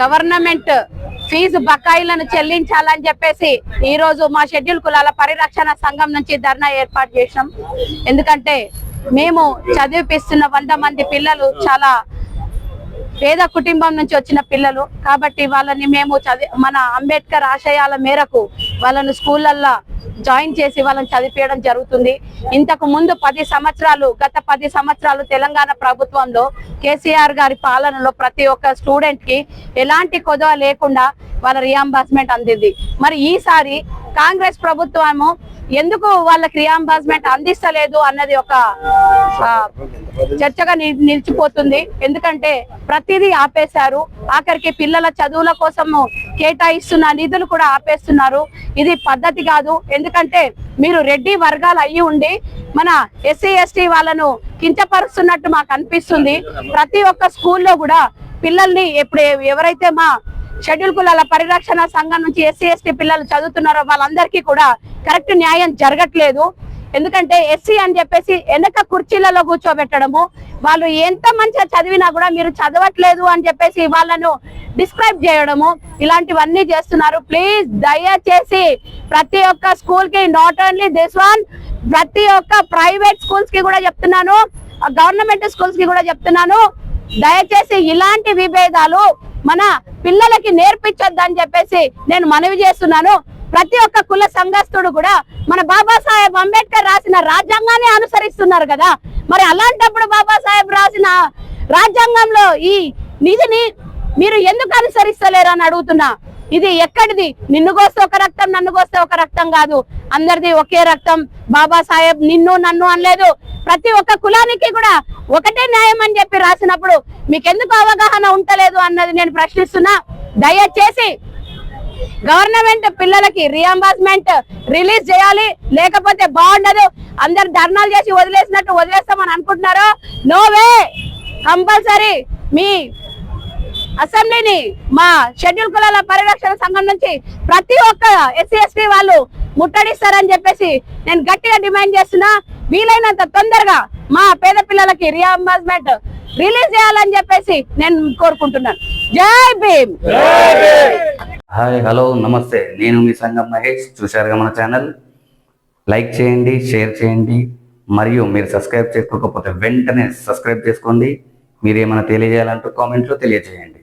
Government fee బకాయిలను చెల్లించాలని చెప్పేసి ఈ రోజు మా షెడ్యూల్ కులాల పరిరక్షణ సంఘం నుంచి ధర్నా ఏర్పాటు చేసినాం. ఎందుకంటే మేము చదివిపిస్తున్న వంద మంది పిల్లలు చాలా పేద కుటుంబం నుంచి వచ్చిన పిల్లలు. కాబట్టి వాళ్ళని మేము చదివి మన అంబేద్కర్ ఆశయాల మేరకు వాళ్ళను స్కూళ్ళల్లో జాయిన్ చేసి వాళ్ళని చదివించడం జరుగుతుంది. ఇంతకు ముందు పది సంవత్సరాలు గత పది సంవత్సరాలు తెలంగాణ ప్రభుత్వంలో కేసీఆర్ గారి పాలనలో ప్రతి ఒక్క స్టూడెంట్కి ఎలాంటి కొదవ లేకుండా వాళ్ళ రియాంబర్స్మెంట్ అందింది. మరి ఈసారి కాంగ్రెస్ ప్రభుత్వము ఎందుకు వాళ్ళకి రియాంబర్స్మెంట్ అందిస్తలేదు అన్నది ఒక చర్చగా ని- నిలిచిపోతుంది. ఎందుకంటే ప్రతిదీ ఆపేశారు. ఆఖరికి పిల్లల చదువుల కోసము కేటాయిస్తున్న నిధులు కూడా ఆపేస్తున్నారు. ఇది పద్ధతి కాదు. ఎందుకంటే మీరు రెడ్డి వర్గాలు అయ్యి ఉండి మన ఎస్సీ ఎస్టీ వాళ్ళను కించపరుస్తున్నట్టు మాకు అనిపిస్తుంది. ప్రతి ఒక్క స్కూల్లో కూడా పిల్లల్ని ఇప్పుడు ఎవరైతే మా షెడ్యూల్ కులాల పరిరక్షణ సంఘం నుంచి ఎస్సీ ఎస్టీ పిల్లలు చదువుతున్నారో వాళ్ళందరికీ కూడా కరెక్ట్ న్యాయం జరగట్లేదు. ఎందుకంటే ఎస్సీ అని చెప్పేసి వెనక కుర్చీలలో కూర్చోబెట్టడము వాళ్ళు ఎంత మంచిగా చదివినా కూడా మీరు చదవట్లేదు అని చెప్పేసి వాళ్ళను డిస్క్రైబ్ చేయడము ఇలాంటివన్నీ చేస్తున్నారు. ప్లీజ్ దయచేసి ప్రతి ఒక్క స్కూల్కి నాట్ ఓన్లీ దిస్ వన్ ప్రతి ఒక్క ప్రైవేట్ స్కూల్స్కి కూడా చెప్తున్నాను గవర్నమెంట్ స్కూల్స్కి కూడా చెప్తున్నాను. దయచేసి ఇలాంటి విభేదాలు మన పిల్లలకి నేర్పించొద్దని చెప్పేసి నేను మనవి చేస్తున్నాను. ప్రతి ఒక్క కుల సంఘస్థుడు కూడా మన బాబాసాహెబ్ అంబేద్కర్ రాసిన రాజ్యాంగాన్ని అనుసరిస్తున్నారు కదా. మరి అలాంటప్పుడు బాబాసాహెబ్ రాసిన రాజ్యాంగంలో ఈ నిధిని మీరు ఎందుకు అనుసరిస్తలేరు అని అడుగుతున్నా. ఇది ఎక్కడిది? నిన్ను కోస్తే ఒక రక్తం నన్ను కోస్తే ఒక రక్తం కాదు. అందరిది ఒకే రక్తం. బాబాసాహెబ్ నిన్ను నన్ను అనలేదు. ప్రతి ఒక్క కులానికి కూడా ఒకటే న్యాయం అని చెప్పి రాసినప్పుడు మీకు ఎందుకు అవగాహన ఉంటలేదు అన్నది నేను ప్రశ్నిస్తున్నా. దయచేసి గవర్నమెంట్ పిల్లలకి రియంబర్స్మెంట్ రిలీజ్ చేయాలి. లేకపోతే బాగుండదు. అందరు ధర్నాలు చేసి వదిలేసినట్టు వదిలేస్తామని అనుకుంటున్నారు? నో వే కంపల్సరీ మీ అసెంబ్లీని మా షెడ్యూల్ కులాల పరిరక్షణ సంఘం నుంచి ప్రతి ఒక్క ఎస్సీ ఎస్టీ వాళ్ళు ముట్టడిస్తారని చెప్పేసి నేను గట్టిగా డిమాండ్ చేస్తున్నా. వీలైనంత తొందరగా మా పేద పిల్లలకి రియంబర్స్మెంట్ రిలీజ్ చేయాలని చెప్పేసి నేను కోరుకుంటున్నాను. జై భీమ్! హాయ్ హలో నమస్తే. నేను మీ సంగం మహేష్. చూశారుగా మన ఛానల్. లైక్ చేయండి షేర్ చేయండి. మరియు మీరు సబ్స్క్రైబ్ చేసుకోకపోతే వెంటనే సబ్స్క్రైబ్ చేసుకోండి. మీరు ఏమైనా తెలియజేయాలంటూ కామెంట్లో తెలియజేయండి.